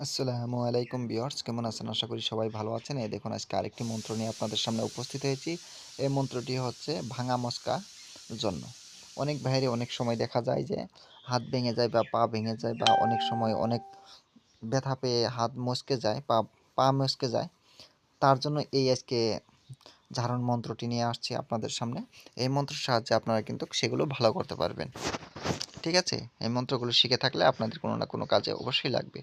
আসসালামু আলাইকুম বিয়ার্স কেমন আছেন? আশা করি সবাই ভালো আছেন। এই দেখুন, আজকে আরেকটি মন্ত্র নিয়ে আপনাদের সামনে উপস্থিত হয়েছি। এই মন্ত্রটি হচ্ছে, ভাঙা মস্কা জন্য। অনেক বাইরে অনেক সময় দেখা যায় যে, হাত ভেঙে যায় বা পা ভেঙে যায় বা অনেক সময় অনেক ব্যথা পেয়ে হাত মস্কে যায় পা পা মস্কে যায়। তার জন্য এই আজকে ঝাড়ন মন্ত্রটি নিয়ে আসছি আপনাদের সামনে। এই মন্ত্রের সাহায্যে আপনারা কিন্তু সেগুলো ভালো করতে পারবেন। ঠিক আছে? এই মন্ত্রগুলো শিখে থাকলে আপনাদের কোনো না কোনো কাজে অবশ্যই লাগবে।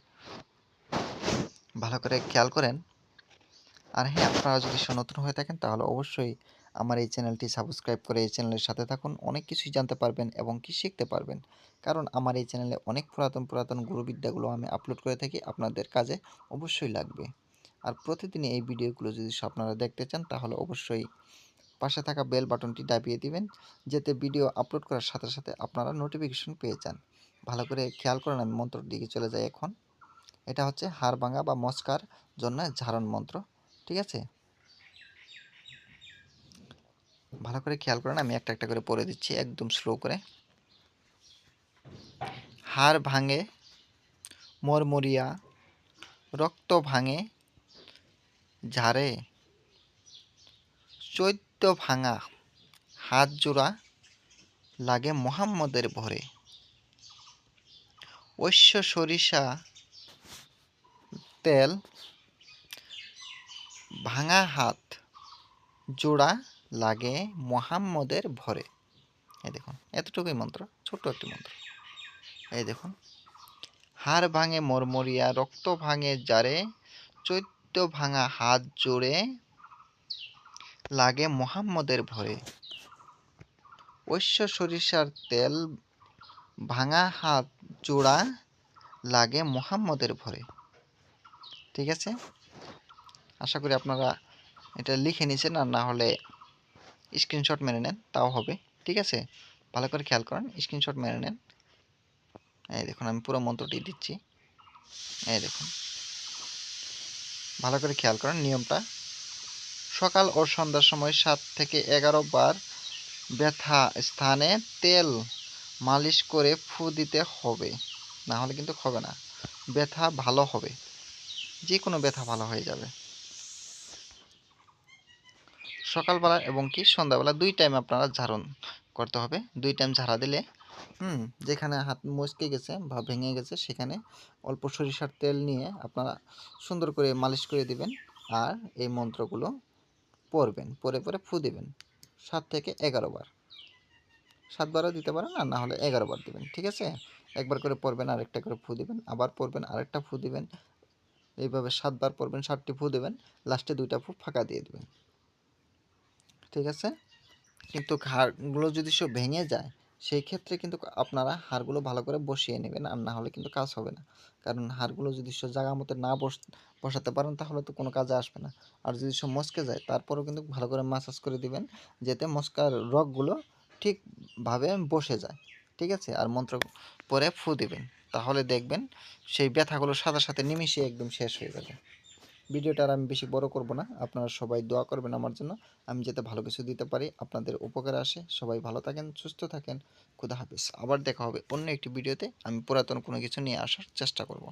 ভালো করে খেয়াল করেন। আর হ্যাঁ আপনারা যদি নতুন হয়ে থাকেন, তাহলে অবশ্যই আমার এই চ্যানেলটি সাবস্ক্রাইব করে এই চ্যানেলের সাথে থাকুন। অনেক কিছুই জানতে পারবেন এবং কি শিখতে পারবেন। কারণ আমার এই চ্যানেলে অনেক পুরাতন পুরাতন গুরুবিদ্যাগুলো আমি আপলোড করে থাকি, আপনাদের কাজে অবশ্যই লাগবে। আর প্রতিদিন এই ভিডিওগুলো যদি আপনারা দেখতে চান, তাহলে অবশ্যই পাশে থাকা বেল বাটনটি দাবিয়ে দিবেন, যাতে ভিডিও আপলোড করার সাথে সাথে আপনারা নোটিফিকেশন পেয়ে যান। ভালো করে খেয়াল করেন আমি মন্ত্রর দিকে চলে যাই এখন। এটা হচ্ছে হাড় ভাঙা বা মস্কার জন্য ঝাড়ন মন্ত্র, ঠিক আছে? ভালো করে খেয়াল করেন, আমি একটা একটা করে পড়ে দিচ্ছি একদম স্লো করে। হাড় ভাঙে, মরমরিয়া, রক্ত ভাঙে, ঝাড়ে। চৈত্য ভাঙা, হাত জোড়া লাগে মোহাম্মদের ভরে। ঐশ্য সরিষা তেল, ভাঙা হাত, জোড়া লাগে মোহাম্মদের ভরে। এই দেখুন, এতটুকুই মন্ত্র, ছোট্ট একটি মন্ত্র। এই দেখুন হাড় ভাঙে মরমরিয়া, রক্ত ভাঙে যারে চৈত্য ভাঙা হাত জোড়ে লাগে মোহাম্মদের ভরে। ঐশ্য সরিষার তেল, ভাঙা হাত জোড়া লাগে মোহাম্মদের ভরে। ঠিক আছে? আশা করি আপনারা এটা লিখে নিছেন আর না হলে স্ক্রিনশট মেরে নেন, তাও হবে। ঠিক আছে? ভালো করে খেয়াল করেন স্ক্রিনশট মেরে নেন। এই দেখুন, আমি পুরো মন্ত্রটি দিচ্ছি। এই দেখুন। ভালো করে খেয়াল করেন, নিয়মটা। সকাল ও সন্ধ্যার সময় সাত থেকে এগারো বার ব্যথা স্থানে তেল মালিশ করে ফু দিতে হবে। না হলে কিন্তু হবে না। ব্যথা ভালো হবে। যে কোনো ব্যথা ভালো হয়ে যাবে। সকালবেলা এবং কি সন্ধ্যাবেলা দুই টাইম আপনারা ঝাড়ন করতে হবে। দুই টাইম ঝাড়া দিলে, হুম, যেখানে হাত মচকে গেছে বা ভেঙে গেছে সেখানে অল্প সরিষার তেল নিয়ে আপনারা সুন্দর করে মালিশ করে দিবেন আর এই মন্ত্রগুলো পড়বেন পরে পরে ফু দিবেন। সাত থেকে এগারো বার। সাতবারও দিতে পারেন আর না হলে এগারো বার দেবেন, ঠিক আছে? একবার করে পড়বেন, আরেকটা করে ফু দিবেন, আবার পড়বেন, আরেকটা ফু দিবেন এইভাবে সাতবার পড়বেন, সাতটি ফু দেবেন লাস্টে দুইটা ফু ফাঁকা দিয়ে দেবেন। ঠিক আছে? কিন্তু হাড়গুলো যদি সব ভেঙে যায়, সেই ক্ষেত্রে কিন্তু আপনারা হাড়গুলো ভালো করে বসিয়ে নেবেন আর না হলে কিন্তু কাজ হবে না। কারণ হাড়গুলো যদি সব জায়গা মতো না বস, বসাতে পারেন, তাহলে তো কোনো কাজে আসবে না। আর যদি সব মস্কে যায়, তারপরেও কিন্তু ভালো করে মাসাজ করে দিবেন, যাতে মস্কার রগগুলো ঠিকভাবে বসে যায়। ঠিক আছে? আর মন্ত্র পরে ফু দিবেন। তাহলে দেখবেন সেই ব্যথাগুলো সাথে সাথে নিমিশে একদম শেষ হয়ে যাবে। ভিডিওটা আর আমি বেশি বড় করব না, আপনারা সবাই দোয়া করবেন আমার জন্য। আমি যাতে ভালো কিছু দিতে পারি, আপনাদের উপকারে আসে। সবাই ভালো থাকেন, সুস্থ থাকেন, খুদা হাফিজ। আবার দেখা হবে অন্য একটি ভিডিওতে। আমি পুরাতন কোনো কিছু নিয়ে আসার চেষ্টা করব।